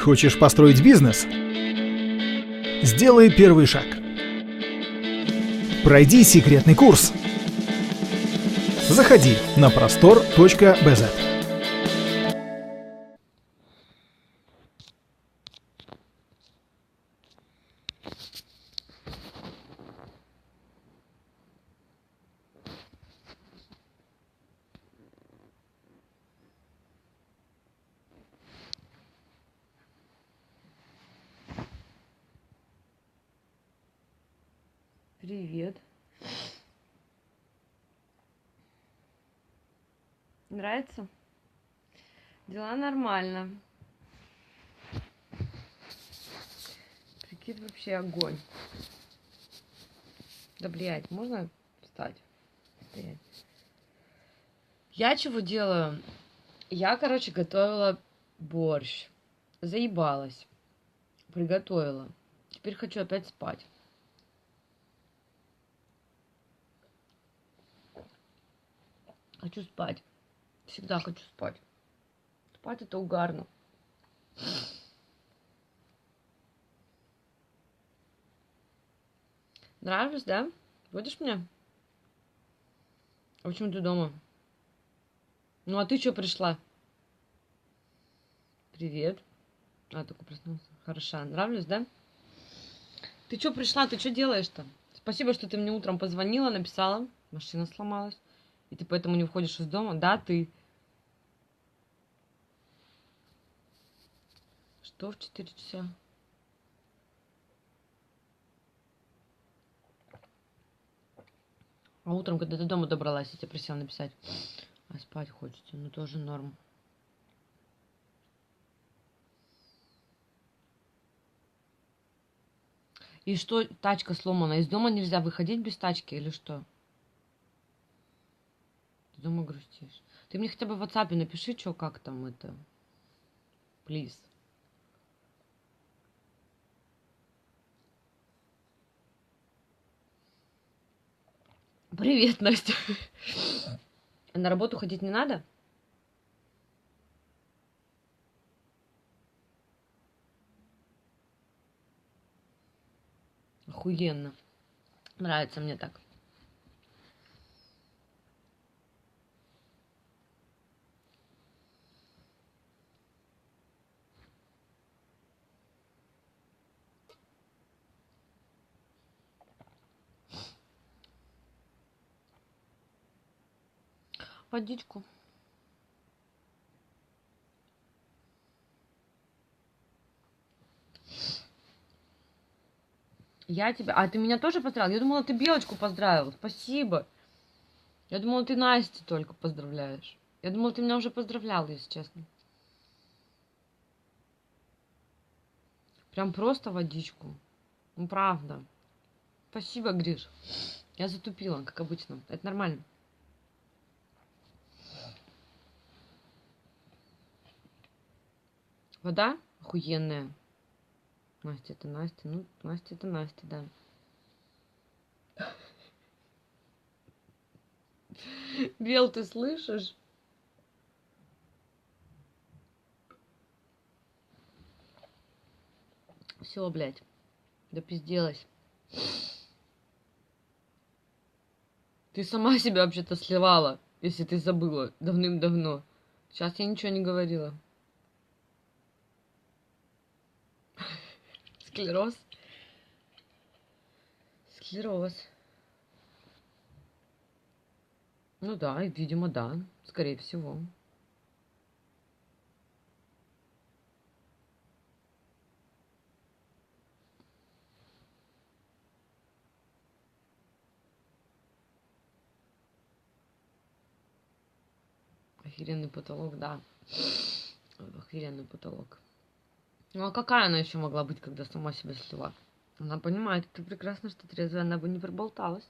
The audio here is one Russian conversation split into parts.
Хочешь построить бизнес? Сделай первый шаг. Пройди секретный курс. Заходи на простор.бз. Привет. Нравится? Дела нормально. Прикид вообще огонь. Да, блядь, можно встать? Стоять. Я чего делаю? Я, короче, готовила борщ. Заебалась. Приготовила. Теперь хочу опять спать. Хочу спать. Всегда хочу спать. Спать это угарно. Нравлюсь, да? Будешь мне? А почему ты дома? Ну, а ты что пришла? Привет. А, только проснулся. Хороша. Нравлюсь, да? Ты что пришла? Ты что делаешь-то? Спасибо, что ты мне утром позвонила, написала. Машина сломалась. И ты поэтому не выходишь из дома? Да, ты. Что в 4 часа? А утром, когда ты дома добралась, я тебе просила написать. А спать хочется, ну тоже норм. И что, тачка сломана? Из дома нельзя выходить без тачки или что? Ты дома грустишь. Ты мне хотя бы в WhatsApp напиши, что как там это. Плиз. Привет, Настя. На работу ходить не надо? Охуенно. Нравится мне так. Водичку. Я тебя... А ты меня тоже поздравил? Я думала, ты Белочку поздравил. Спасибо. Я думала, ты Настю только поздравляешь. Я думала, ты меня уже поздравлял, если честно. Прям просто водичку. Ну, правда. Спасибо, Гриш. Я затупила, как обычно. Это нормально. Вода охуенная. Настя, это Настя. Ну, Настя, это Настя, да. Бел, ты слышишь? Все, блядь. Да пизделась. Ты сама себя вообще-то сливала, если ты забыла давным-давно. Сейчас я ничего не говорила. Склероз. Склероз. Ну да, видимо, да. Скорее всего. Охеренный потолок, да. Охеренный потолок. Ну а какая она еще могла быть, когда сама себя слила? Она понимает это прекрасно, что трезвая она бы не проболталась.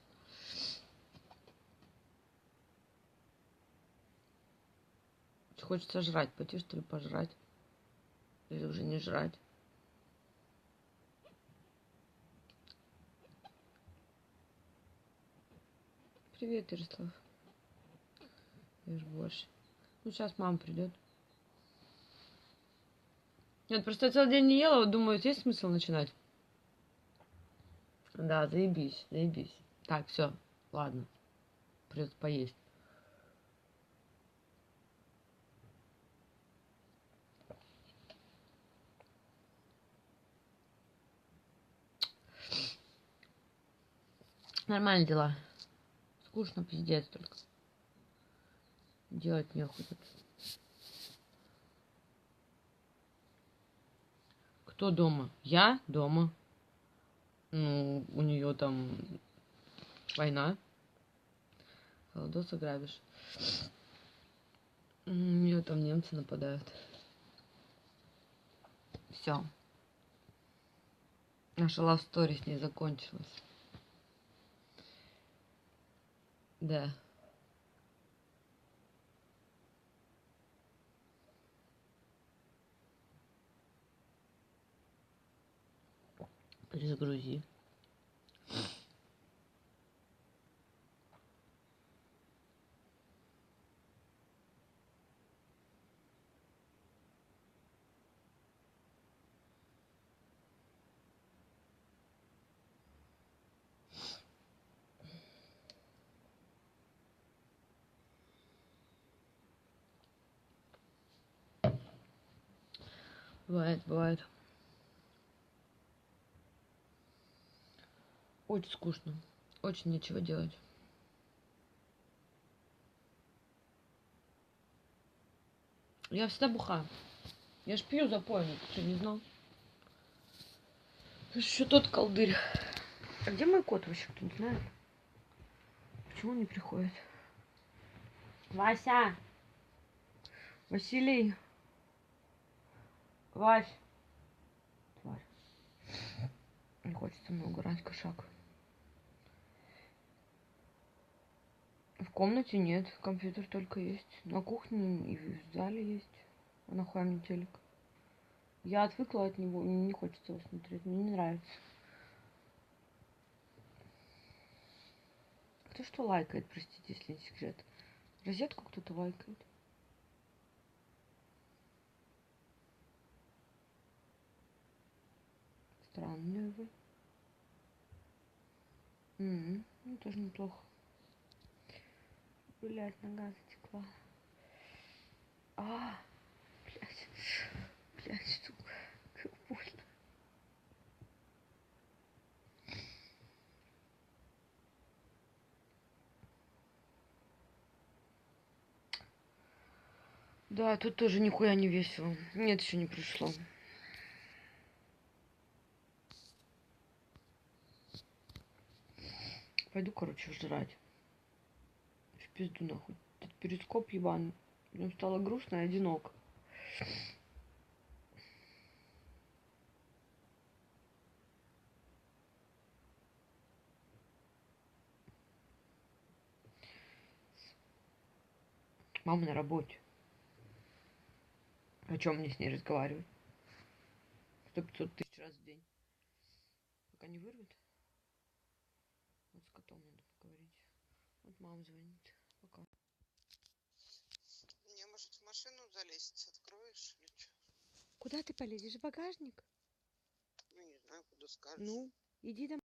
Хочется жрать, пойти что ли пожрать? Или уже не жрать? Привет, Ярослав. Ешь больше. Ну, сейчас мама придет. Нет, просто я целый день не ела, думаю, есть смысл начинать? Да, заебись, заебись. Так, все, ладно. Придется поесть. Нормально дела. Скучно, пиздец только. Делать нехуй тут. Кто дома? Я дома. Ну, у нее там война. Холодос грабишь. У нее там немцы нападают. Все. Наша love story с ней закончилась. Да. Перезагрузи. Бывает, бывает. Очень скучно. Очень нечего делать. Я всегда бухаю. Я ж пью запойно, ты что, не знал? Еще тот колдырь. А где мой кот вообще, кто-нибудь знает? Почему он не приходит? Вася! Василий! Вась! Тварь. Не хочется много угорать, кошак. В комнате нет, компьютер только есть. На кухне и в зале есть. А нахуй мне телек? Я отвыкла от него, мне не хочется его смотреть, мне не нравится. Кто что лайкает, простите, если не секрет? Розетку кто-то лайкает. Странные вы. М, Ну, тоже неплохо. Блять, нога затекла. А, блять, блять, сука, как больно. Да, тут тоже нихуя не весело. Нет, еще не пришло. Пойду, короче, жрать. Пизду нахуй. Этот перископ ебаный. Мне стало грустно и одиноко. Мама на работе. О чем мне с ней разговаривать? Сто пятьсот тысяч раз в день. Пока не вырвет. Вот с котом надо поговорить. Вот мама звонит. Пока. Не, может, в машину залезть, откроешь или что? Куда ты полезешь? В багажник? Ну, не знаю, куда скажешь. Ну, иди там.